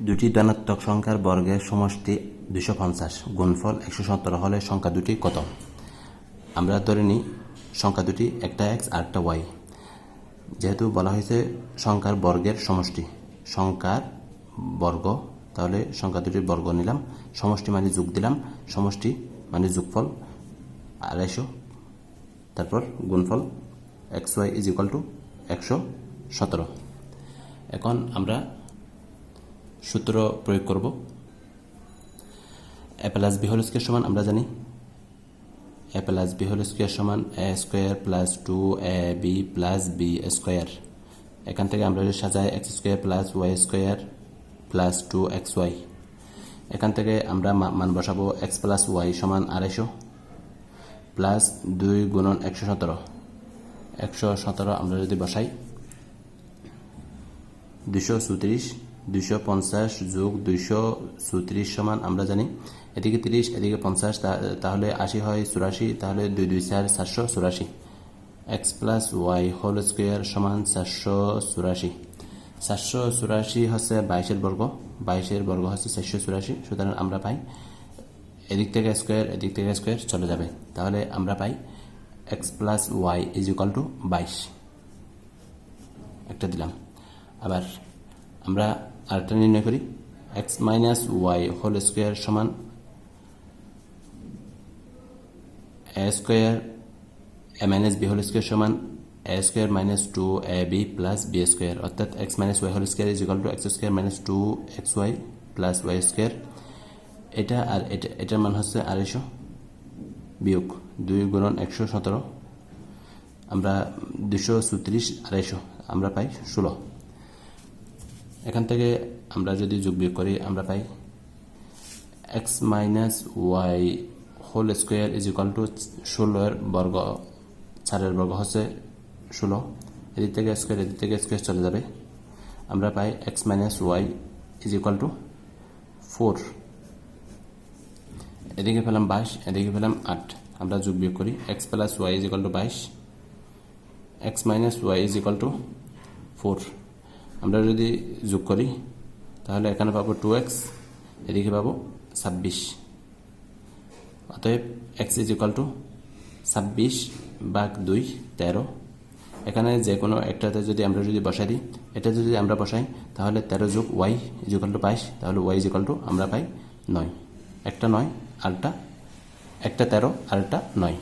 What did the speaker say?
দুটি ধনাত্মক সংখ্যার বর্গের সমষ্টি দুশো পঞ্চাশ গুণফল একশো সতেরো হলে সংখ্যা দুটি কত? আমরা ধরে নিই, সংখ্যা দুটি একটা এক্স আর একটা ওয়াই যেহেতু বলা হয়েছে সংখ্যার বর্গের সমষ্টি। সংখ্যার বর্গ, তাহলে সংখ্যা দুটির বর্গ নিলাম, সমষ্টি মানে যোগ দিলাম, সমষ্টি মানে যোগফল আড়াইশো, তারপর গুণফল X Y is equal to একশো সতেরো। এখন আমরা সূত্র প্রয়োগ করব। A plus B whole square সমান, আমরা জানি। A plus B whole square সমান A square plus two A B plus B square এখান থেকে আমরা সাজাই X square plus Y square plus two X Y এখান থেকে আমরা মান বসাবো এক্স প্লাস ওয়াই সমান আড়াইশো প্লাস দুই গুণন একশো সতেরো। একশো সতেরো আমরা যদি বসাই দুশো চৌত্রিশ দুশো পঞ্চাশ যোগ দুইশো চৌত্রিশ সমান আমরা জানি। এদিকে তিরিশ, এদিকে পঞ্চাশ তাহলে আশি হয় চুরাশি, তাহলে দুই দুই চার চারশো চুরাশি। X plus Y whole square সমান চারশো চুরাশি। চারশো চুরাশি হচ্ছে বাইশের বর্গ বাইশের বর্গ হচ্ছে চারশো চুরাশি, সুতরাং আমরা পাই এদিক থেকে স্কোয়ার, এদিক থেকে স্কোয়ার চলে যাবে। তাহলে আমরা পাই X plus Y is equal to বাইশ। একটা দিলাম। আবার আমরা আরেকটা নির্ণয় করি X minus Y whole square সমান A square A minus B whole square সমান A square minus two A B plus B square অর্থাৎ X minus Y whole square is equal to X square minus two X Y plus Y square এটা আর এটা, এটার মান হচ্ছে আড়াইশো বিয়োগ দুই গুণন একশো সতেরো, আমরা দুশো চৌত্রিশ আড়াইশো, আমরা পাই ষোলো। এখান থেকে আমরা যদি যোগ বিয়োগ করি, আমরা পাই X minus Y whole square is equal to ষোলোর বর্গ, চারের বর্গ হচ্ছে ষোলো। এদিক থেকে স্কোয়ার এদিক থেকে স্কোয়ার চলে যাবে। আমরা পাই X minus Y is equal to four এদিকে পেলাম বাইশ, এদিকে পেলাম আট। আমরা যোগ বিয়োগ করি X plus Y is equal to বাইশ। X minus Y is equal to four আমরা যদি যোগ করি, তাহলে এখানে পাবো টু এক্স এদিকে পাবো ছাব্বিশ। অতএব এক্স ইজ ইকাল টু ছাব্বিশ বাঘ দুই, তেরো। এখানে যে কোনো একটাতে যদি আমরা যদি বসাই দিই এটা যদি আমরা বসাই, তাহলে তেরো যোগ ওয়াই ইজ ইকাল টু বাইশ, তাহলে ওয়াই ইজ ইকাল টু আমরা পাই নয়। একটা নয় আরটা একটা তেরো আরটা নয়।